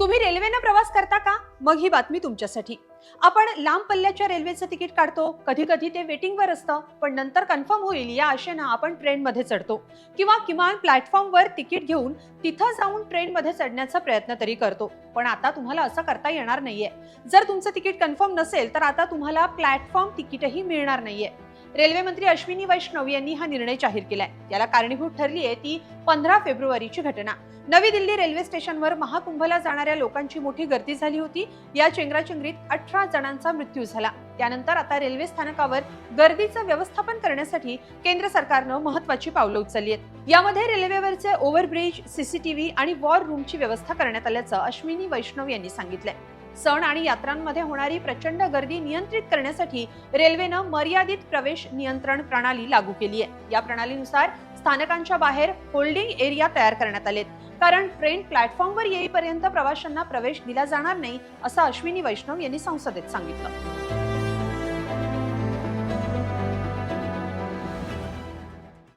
तुम्ही रेल्वेनं प्रवास करता का? मग ही बातमी तुमच्यासाठी. आपण लांब पल्ल्याच्या रेल्वेचं तिकीट काढतो. कधी कधी ते वेटिंगवर असतं पण नंतर कन्फर्म होईल या आशेनं आपण ट्रेनमध्ये चढतो. किंवा किमान प्लॅटफॉर्मवर तिकीट घेऊन तिथं जाऊन ट्रेनमध्ये चढण्याचा प्रयत्न तरी करतो. पण आता तुम्हाला असं करता येणार नाहीये. जर तुमचं तिकीट कन्फर्म नसेल तर आता तुम्हाला प्लॅटफॉर्म तिकीटही मिळणार नाहीये. रेल्वे मंत्री अश्विनी वैष्णव यांनी हा निर्णय जाहीर केलाय. याला कारणीभूत ठरली आहे ती पंधरा फेब्रुवारीची घटना. नवी दिल्ली रेल्वे स्टेशनवर महाकुंभला जाणाऱ्या लोकांची मोठी गर्दी झाली होती. या चेंगराचेंगरीत अठरा जणांचा मृत्यू झाला. त्यानंतर आता रेल्वे स्थानकावर गर्दीचं व्यवस्थापन करण्यासाठी केंद्र सरकारनं महत्वाची पावलं उचलली आहेत. यामध्ये रेल्वेवरचे ओव्हरब्रिज सीसीटीव्ही आणि वॉर रूमची व्यवस्था करण्यात आल्याचं अश्विनी वैष्णव यांनी सांगितलंय. सण आणि यात्रांमध्ये होणारी प्रचंड गर्दी नियंत्रित करण्यासाठी रेल्वेनं मर्यादित प्रवेश नियंत्रण प्रणाली लागू केली आहे. या प्रणालीनुसार स्थानकांच्या बाहेर होल्डिंग एरिया तयार करण्यात आलेत. कारण ट्रेन प्लॅटफॉर्मवर येईपर्यंत प्रवाशांना प्रवेश दिला जाणार नाही असं अश्विनी वैष्णव यांनी संसदेत सांगितलं.